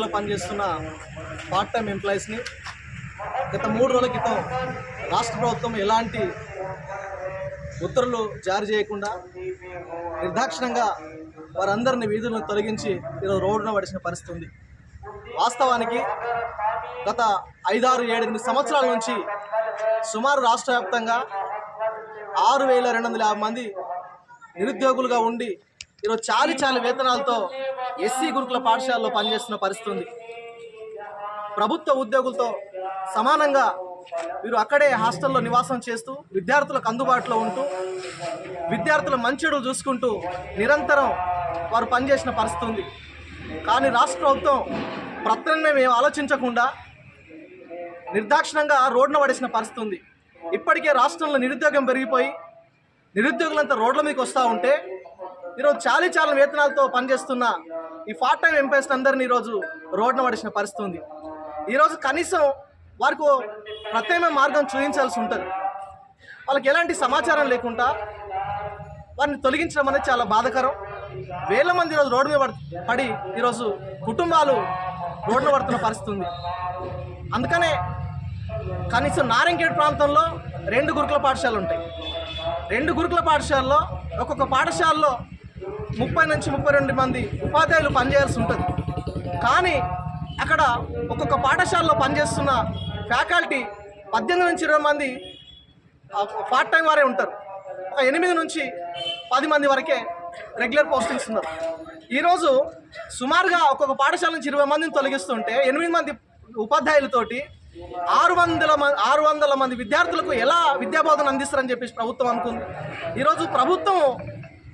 ఫ్యాక్టరీలో పనిచేస్తున్న part time ఎంప్లాయీస్ని గత మూడు రోజుల క్రితం రాష్ట్ర ప్రభుత్వం ఎలాంటి ఉత్తర్వులు జారీ చేయకుండా నిర్దాక్షిణంగా వారందరిని వీధులను తొలగించి ఈరోజు రోడ్డున పడిసిన పరిస్థితి ఉంది. వాస్తవానికి గత ఐదారు ఏడెనిమిది సంవత్సరాల నుంచి సుమారు రాష్ట్ర వ్యాప్తంగా ఆరు వేల రెండు వందల యాభై మంది నిరుద్యోగులుగా ఉండి ఈరోజు చాలి చాలి వేతనాలతో ఎస్సీ గురుకుల పాఠశాలలో పనిచేస్తున్న పరిస్థితి ఉంది. ప్రభుత్వ ఉద్యోగులతో సమానంగా వీరు అక్కడే హాస్టల్లో నివాసం చేస్తూ విద్యార్థులకు అందుబాటులో ఉంటూ విద్యార్థుల మంచిడు చూసుకుంటూ నిరంతరం వారు పనిచేసిన పరిస్థితి ఉంది. కానీ రాష్ట్ర ప్రభుత్వం ప్రత్యామ్నాయం ఏం ఆలోచించకుండా నిర్దాక్షిణంగా రోడ్డున పడేసిన పరిస్థితి ఉంది. ఇప్పటికే రాష్ట్రంలో నిరుద్యోగం పెరిగిపోయి నిరుద్యోగులంతా రోడ్ల మీదకి వస్తూ ఉంటే ఈరోజు చాలీ చాలా వేతనాలతో పనిచేస్తున్న ఈ పార్ట్ టైం ఎంప్లాయీస్ అందరినీ ఈరోజు రోడ్డున పడేసిన పరిస్థితి ఉంది. ఈరోజు కనీసం వారికి ప్రత్యేకమైన మార్గం చూపించాల్సి ఉంటుంది. వాళ్ళకి ఎలాంటి సమాచారం లేకుండా వారిని తొలగించడం అనేది చాలా బాధకరం. వేల మంది ఈరోజు రోడ్డు మీద పడి- పడి ఈరోజు కుటుంబాలు రోడ్డున పడుతున్న పరిస్థితి ఉంది. అందుకనే కనీసం నారాయణఖేడ్ ప్రాంతంలో రెండు గురుకుల పాఠశాలలు ఉంటాయి. రెండు గురుకుల పాఠశాలలో ఒక్కొక్క పాఠశాలలో ముప్పై నుంచి ముప్పై రెండు మంది ఉపాధ్యాయులు పనిచేయాల్సి ఉంటుంది. కానీ అక్కడ ఒక్కొక్క పాఠశాలలో పనిచేస్తున్న ఫ్యాకల్టీ పద్దెనిమిది నుంచి ఇరవై మంది పార్ట్ టైం వారే ఉంటారు. ఒక ఎనిమిది నుంచి పది మంది వరకే రెగ్యులర్ పోస్టింగ్స్ ఉన్నారు. ఈరోజు సుమారుగా ఒక్కొక్క పాఠశాల నుంచి ఇరవై మందిని తొలగిస్తుంటే ఎనిమిది మంది ఉపాధ్యాయులతోటి ఆరు వందల మంది ఆరు వందల మంది విద్యార్థులకు ఎలా విద్యాబోధన అందిస్తారని చెప్పేసి ప్రభుత్వం అనుకుంది. ఈరోజు ప్రభుత్వం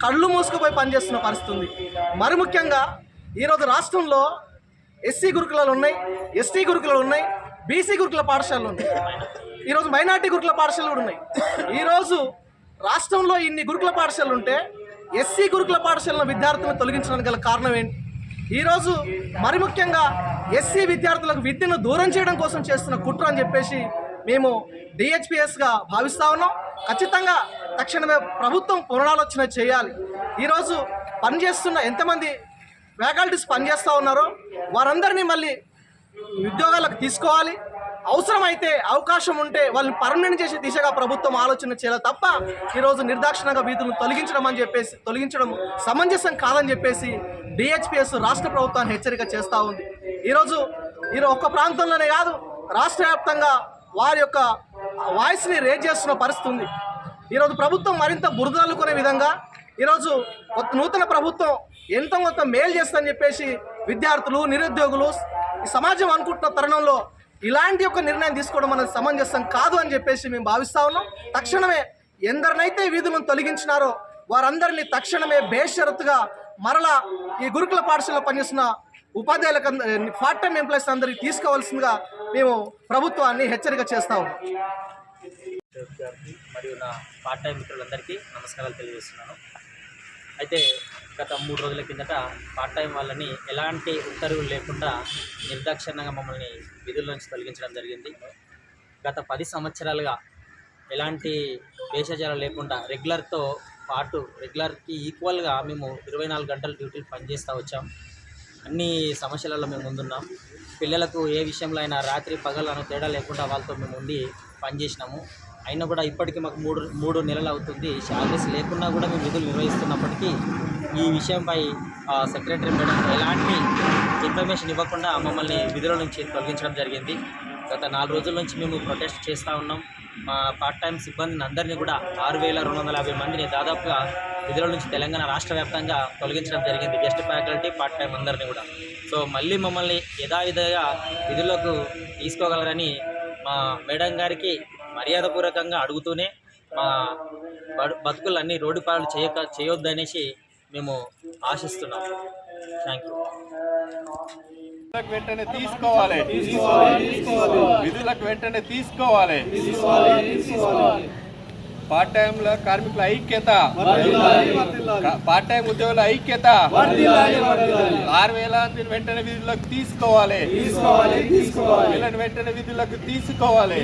కళ్ళు మూసుకుపోయి పనిచేస్తున్న పరిస్థితి ఉంది మరి ముఖ్యంగా ఈరోజు రాష్ట్రంలో ఎస్సీ గురుకులాలు ఉన్నాయి ఎస్టీ గురుకులాలు ఉన్నాయి బీసీ గురుకుల పాఠశాలలు ఉన్నాయి. ఈరోజు మైనార్టీ గురుకుల పాఠశాలలు కూడా ఉన్నాయి. ఈరోజు రాష్ట్రంలో ఇన్ని గురుకుల పాఠశాలలు ఉంటే ఎస్సీ గురుకుల పాఠశాలను విద్యార్థులను తొలగించడానికి గల కారణం ఏంటి? ఈరోజు మరి ముఖ్యంగా ఎస్సీ విద్యార్థులకు విద్యను దూరం చేయడం కోసం చేస్తున్న కుట్ర అని చెప్పేసి మేము డిహెచ్పిఎస్గా భావిస్తా ఉన్నాం. ఖచ్చితంగా తక్షణమే ప్రభుత్వం పునరాలోచన చేయాలి. ఈరోజు పనిచేస్తున్న ఎంతమంది ఫ్యాకల్టీస్ పనిచేస్తూ ఉన్నారో వారందరినీ మళ్ళీ ఉద్యోగాలకు తీసుకోవాలి. అవసరమైతే అవకాశం ఉంటే వాళ్ళని పర్మనెంట్ చేసే దిశగా ప్రభుత్వం ఆలోచన చేయాలి తప్ప ఈరోజు నిర్దాక్షిణంగా వీధులను తొలగించడం అని చెప్పేసి తొలగించడం సమంజసం కాదని చెప్పేసి డిహెచ్పిఎస్ రాష్ట్ర ప్రభుత్వాన్ని హెచ్చరిక చేస్తూ ఉంది. ఈరోజు ఈరోజు ఒక్క ప్రాంతంలోనే కాదు రాష్ట్ర వ్యాప్తంగా వారి యొక్క వాయిస్ని రేజ్ చేస్తున్న పరిస్థితి ఉంది. ఈరోజు ప్రభుత్వం మరింత బురదలుకునే విధంగా ఈరోజు కొత్త నూతన ప్రభుత్వం ఎంతో కొంత మేలు చేస్తుందని చెప్పేసి విద్యార్థులు నిరుద్యోగులు ఈ సమాజం అనుకుంటున్న తరుణంలో ఇలాంటి ఒక నిర్ణయం తీసుకోవడం అనేది సమంజసం కాదు అని చెప్పేసి మేము భావిస్తా ఉన్నాం. తక్షణమే ఎందరినైతే వీధులను తొలగించినారో వారందరినీ తక్షణమే బేషరతుగా మరలా ఈ గురుకుల పాఠశాలలో పనిచేస్తున్న ఉపాధ్యాయులకు పార్ట్ టైం ఎంప్లాయీస్ అందరికీ తీసుకోవాల్సిందిగా మేము ప్రభుత్వాన్ని హెచ్చరిక చేస్తా ఉన్నాం. మరియు నా పార్ట్ టైం మిత్రులందరికీ నమస్కారాలు తెలియజేస్తున్నాను. అయితే గత మూడు రోజుల కిందట పార్ట్ టైం వాళ్ళని ఎలాంటి ఉత్తర్వులు లేకుండా నిర్దాక్షిణ్యంగా మమ్మల్ని విధుల నుంచి తొలగించడం జరిగింది. గత పది సంవత్సరాలుగా ఎలాంటి వేషజాలు లేకుండా రెగ్యులర్తో పాటు రెగ్యులర్కి ఈక్వల్గా మేము ఇరవై నాలుగు గంటలు డ్యూటీలు పనిచేస్తూ వచ్చాం. అన్ని సమస్యలలో మేము ముందున్నాం. పిల్లలకు ఏ విషయంలో అయినా రాత్రి పగలు అనే తేడా లేకుండా వాళ్ళతో మేము ఉండి పనిచేసినాము. అయినా కూడా ఇప్పటికీ మాకు మూడు మూడు నెలలు అవుతుంది. శాలరీస్ లేకున్నా కూడా మేము విధులు నిర్వహిస్తున్నప్పటికీ ఈ విషయంపై సెక్రటరీ మేడం ఎలాంటి ఇన్ఫర్మేషన్ ఇవ్వకుండా మమ్మల్ని విధుల నుంచి తొలగించడం జరిగింది. గత నాలుగు రోజుల నుంచి మేము ప్రొటెస్ట్ చేస్తూ ఉన్నాం. మా పార్ట్ టైం సిబ్బందిని అందరినీ కూడా ఆరు వేల రెండు వందల యాభై మందిని దాదాపుగా విధుల నుంచి తెలంగాణ రాష్ట్ర వ్యాప్తంగా తొలగించడం జరిగింది. గెస్ట్ ఫ్యాకల్టీ పార్ట్ టైం అందరినీ కూడా. సో మళ్ళీ మమ్మల్ని యథావిధిగా విధులకు తీసుకోగలరని మా మేడం గారికి మర్యాదపూర్వకంగా అడుగుతూనే మా బతుకులన్నీ రోడ్డు పాలు చేయక చేయొద్దనేసి మేము ఆశిస్తున్నాము థ్యాంక్ యూ విధులకు వెంటనే తీసుకోవాలి. విధులకు వెంటనే తీసుకోవాలి. పార్ట్ టైం లో కార్మికుల ఐక్యత. పార్ట్ టైం ఉద్యోగుల ఐక్యత. ఆరు వేల వెంటనే విధులకు తీసుకోవాలి. వీళ్ళని వెంటనే విధులకు తీసుకోవాలి.